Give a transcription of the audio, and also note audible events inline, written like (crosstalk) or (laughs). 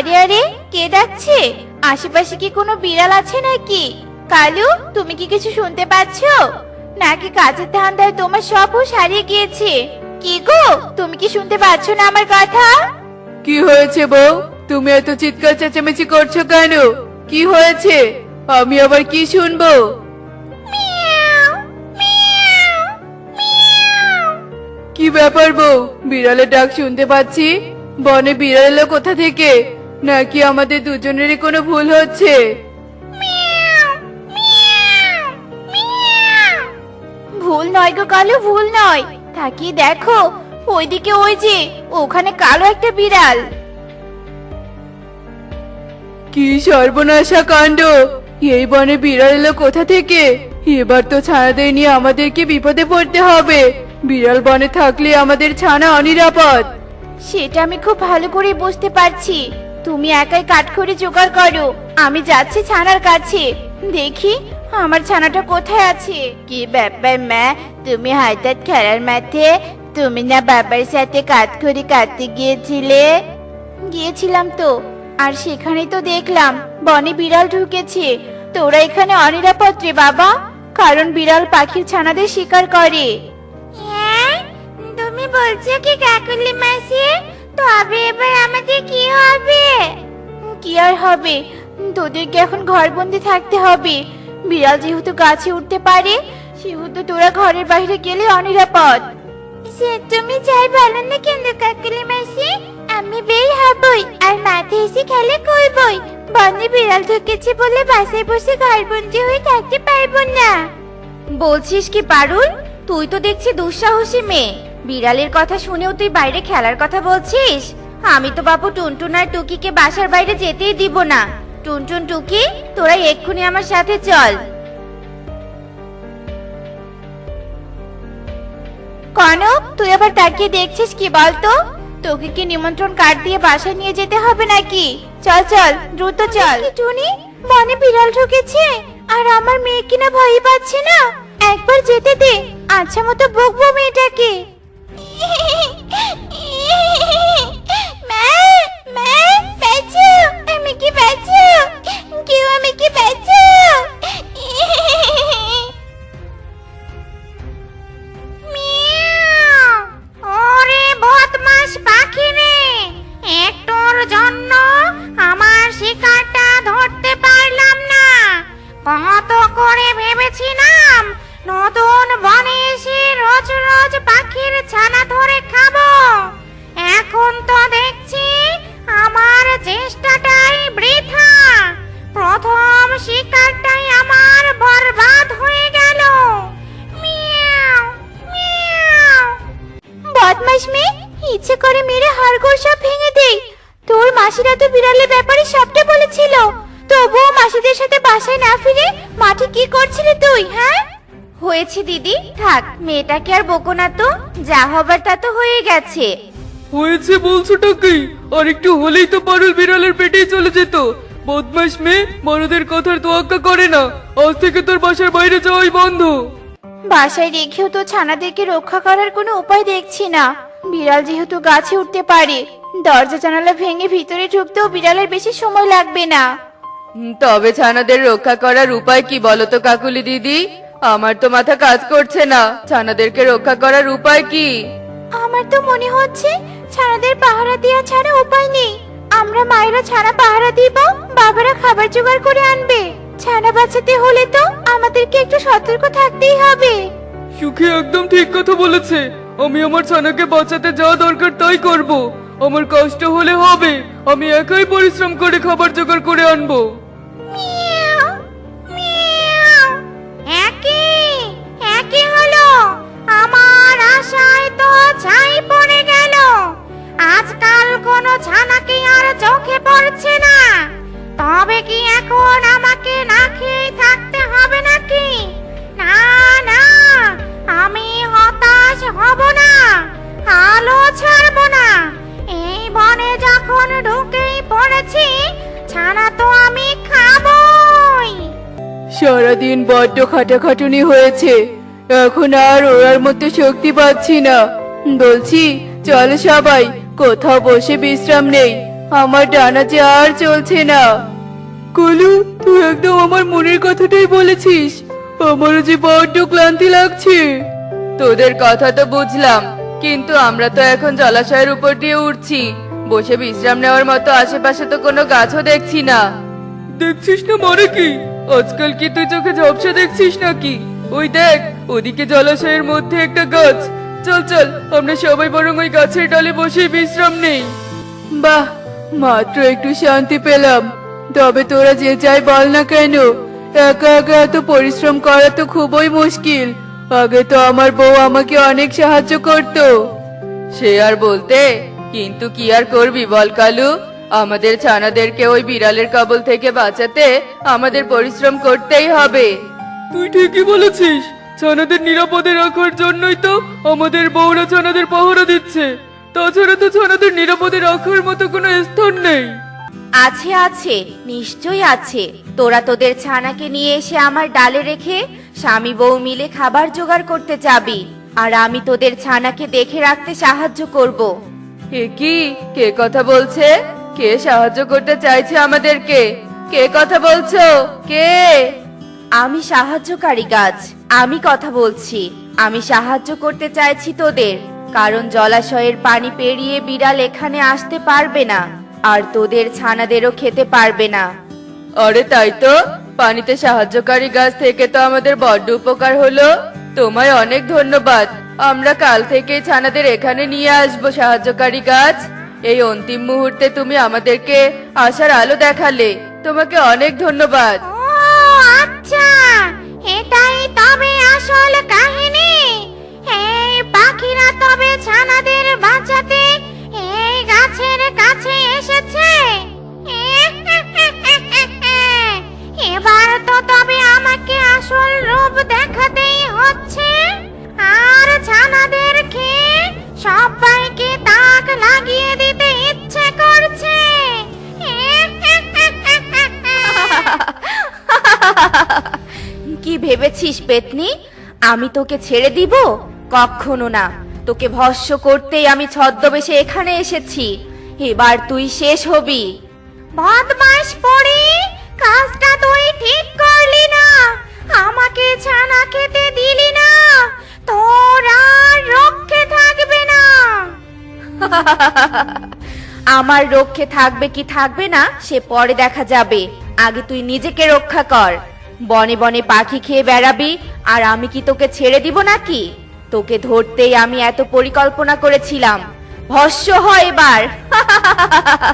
আরে আরে কে ডাকছে? আশেপাশে কি কোনো বিড়াল আছে নাকি? কালু তুমি কি কিছু শুনতে পাচ্ছো? নাকি কাজের ধান্দায় তোমার সব হুঁশ হারিয়ে গিয়েছে? কি গো তুমি কি শুনতে পাচ্ছ না আমার কথা? কি হয়েছে বউ? তুমি এত চিৎকার চেঁচামেচি করছ কেন? কি হয়েছে? আমি আবার কি শুনব? কি ব্যাপার বউ? বিড়ালের ডাক শুনতে পাচ্ছি? বনে বিড়াল এলো কোথা থেকে? নাকি আমাদের দুজনেরই কোনো ভুল হচ্ছে? ভুল নয় গো কালু ভুল নয়। তাকিয়ে দেখো ওইদিকে ওই যে ওখানে কালো একটা বিড়াল। কি সর্বনাশা কাণ্ড! এই বনে বিড়াল এলো কোথা থেকে? এবার তো ছানাদের নিয়ে আমাদেরকে বিপদে পড়তে হবে। বিড়াল বনে থাকলে আমাদের ছানা অনিরাপদ। সেটা আমি খুব ভালো করে বুঝতে পারছি। তুমি একাই কাঠখড়ি জোগাড় করো। আমি যাচ্ছি ছানার কাছে। দেখি, আমার ছানাটা কোথায় আছে? কি ব্যাপার, মা? তুমি হঠাৎ খেলার মাঠে, তুমি না বাবার সাথে কাঠখড়ি কাটতে গিয়েছিলে? গিয়েছিলাম তো, আর সেখানে তো দেখলাম, বনে বিড়াল ঢুকেছে। তোরা এখানে অনিরাপদ রে, বাবা, কারণ বিড়াল পাখির ছানাদের শিকার করে। হ্যাঁ? তুমি বলছো কি কাকুলি মাসি? তবে এবার আমাদের কি হবে? কি আর হবে? তোদেরকে এখন ঘরবন্দি থাকতে হবে। বিড়াল যেহেতু গাছে উঠতে পারে সেহেতু তোরা ঘরের বাইরে গেলে অনিরাপদ। সে তুমি যাই বলো না কেন কাকুলি মাসি? আমি বের হবই আর মাঠে এসে খেলে করবই। বনে বিড়াল ঢুকেছে বলে বাসায় বসে ঘরবন্দি হয়ে থাকতে পারব না। বলছিস কি পারুল? তুই তো দেখছি দুঃসাহসী মেয়ে। বিড়ালের কথা শুনেও তুই বাইরে খেলার কথা বলছিস? আমি তো বাবু টুনটুন আর টুকিকে বাসার বাইরে যেতেই দিব না। টুনটুন টুকি তোরা এক্ষুনি আমার সাথে চল। কনক তুই আবার তাকিয়ে দেখছিস কি বলতো? তোকে কি নিমন্ত্রণ কার্ড দিয়ে বাসায় নিয়ে যেতে হবে নাকি? চল চল দ্রুত চল। টুনি? মনে বিড়াল ঢুকেছে? আর আমার মেয়ে কিনা ভয় পাচ্ছে না? একবার যেতে দে আচ্ছা মতো বকবো মেয়েটাকে। Yay! (laughs) মেরে হাড়গোড় সব ভেঙে দেই। তোর মাসিরা তো বিড়ালের ব্যাপারে সবটা বলেছিল। তবুও মাসিদের সাথে বাসায় না ফিরে মাঠে কি করছিলি তুই হ্যাঁ? হয়েছে দিদি থাক মেয়েটাকে আর বকো না তো। যা হবার তা তো হয়ে গেছে। হয়েছে বলছোটা কি? আর একটু হলেই তো পারুল বিড়ালের পেটেই চলে যেত। বদমাস মেয়ে বড়দের কথার তোয়াক্কা করে না। আজ থেকে তোর বাসার বাইরে যাওয়াই বন্ধ। বাসায় রেখেও তো ছানাদেরকে রক্ষা করার কোনো উপায় দেখছি না। বিড়াল যেহেতু গাছে উঠতে পারে দরজা জানালা ভেঙে ভিতরে ঢুকতেও বিড়ালের বেশি সময় লাগবে না। তবে ছানাদের রক্ষা করার উপায় কি বলো তো কাকুলি দিদি? আমার তো মাথা কাজ করছে না। ছানাদেরকে রক্ষা করার উপায় কি? আমার তো মনে হচ্ছে ছানাদের পাহারা দেওয়া ছাড়া উপায় নেই। আমরা মায়েরা ছানা পাহারা দিব বাবারা খাবার জোগাড় করে আনবে। ছানা বাঁচাতে হলে তো আমাদেরকে একটু সতর্ক থাকতেই হবে। সুখী একদম ঠিক কথা বলেছে। আমি আমার ছানাকে বাঁচাতে যা দরকার তাই করব। আমার কষ্ট হলে হবে। আমি একাই পরিশ্রম করে খাবার জোগাড় করে আনব। আজকাল কোনো ছানাকে আর চোখে পড়ছে না। তবে কি এখন আমাকে না খেয়ে আলো ছাড়বো না। এই বনে যখন ঢুকেই পড়েছি, ছানা তো আমি খাবই। সারাদিন বড্ড খাটাখাটুনি হয়েছে। এখন আর ওরার মধ্যে শক্তি পাচ্ছি না। বলছি, চল সবাই, কোথাও বসে বিশ্রাম নেই। আমার ডানা যে আর চলছে না। কলু, তুই একদম আমার মনের কথাটাই বলেছিস। আমারও যে বড্ড ক্লান্তি লাগছে। তোদের কথা তো বুঝলাম। কিন্তু আমরা তো এখন জলাশয়ের উপর দিয়ে উঠছি বসে বিশ্রাম নেওয়ার মতো আশেপাশে তো কোনো গাছও দেখছি না। দেখছিস না মরে কি? আজকাল কি তুই চোখে ঝপসা দেখছিস নাকি? ওই দেখ ওদিকে জলাশয়ের মধ্যে একটা গাছ। চল চল আমরা সবাই বরং ওই গাছের ডালে বসে বিশ্রাম নেই। বাহ মাত্র একটু শান্তি পেলাম। তবে তোরা যে যাই বল না কেন একা একা এত পরিশ্রম করা তো খুবই মুশকিল। আগে তো আমার বউ আমাকে অনেক সাহায্য করত। সে আর বলতে কিন্তু কি আর করবি বল কালু? আমাদের ছানাদেরকে ওই বিড়ালের কবল থেকে বাঁচাতে আমাদের পরিশ্রম করতেই হবে। তুই ঠিকই বলেছিস ছানাদের নিরাপদে রাখার জন্যই তো আমাদের বউরা ছানাদের পাহারা দিচ্ছে। তাছাড়া তো ছানাদের নিরাপদে রাখার মতো কোনো স্থান নেই। আছে আছে নিশ্চয়ই আছে। তোরা তোদের ছানাকে নিয়ে এসে আমার ডালে রেখে স্বামী বউ মিলে খাবার জোগাড় করতে যাবি আর আমি তোদের ছানাকে দেখে রাখতে সাহায্য করব। কে কি? কে কথা বলছে? কে সাহায্য করতে চাইছে আমাদেরকে? কে কথা বলছো? কে? আমি সাহায্যকারী গাছ আমি কথা বলছি। আমি সাহায্য করতে চাইছি তোদের কারণ জলাশয়ের পানি পেরিয়ে বিড়াল এখানে আসতে পারবে না আর তোদের ছানাদেরও খেতে পারবে না। আরে তাই তো? পানিতে সাহায্যকারী গাছ থেকে তো আমাদের বড্ড উপকার হলো। তোমায় অনেক ধন্যবাদ। আমরা কাল থেকে ছানাদের এখানে নিয়ে আসব সাহায্যকারী গাছ। এই অন্তিম মুহূর্তে তুমি আমাদেরকে আসার আলো দেখালে। তোমাকে অনেক ধন্যবাদ। আচ্ছা। এটাই তবে আসল কাহিনী ভেবেছিস, পেতনি? আমি তোকে ছেড়ে দিব? কখনো না। তোকে ভস্য করতেই আমি ছদ্মবেশে এখানে এসেছি। এবার তুই শেষ হবি। বদমাস পড়ি! কাজটা তুই ঠিক করলি না। আমাকে ছানা খেতে দিলি না। তোর আর রক্ষে থাকবে না। (laughs) আমার রক্ষে থাকবে কি থাকবে না, সে পরে দেখা যাবে। আগে তুই নিজেকে রক্ষা কর। বনে বনে পাখি খেয়ে বেড়াবি, আর আমি কি তোকে ছেড়ে দিব নাকি? তোকে ধরতেই আমি এত পরিকল্পনা করেছিলাম। ভস্য হয় এবার। (laughs)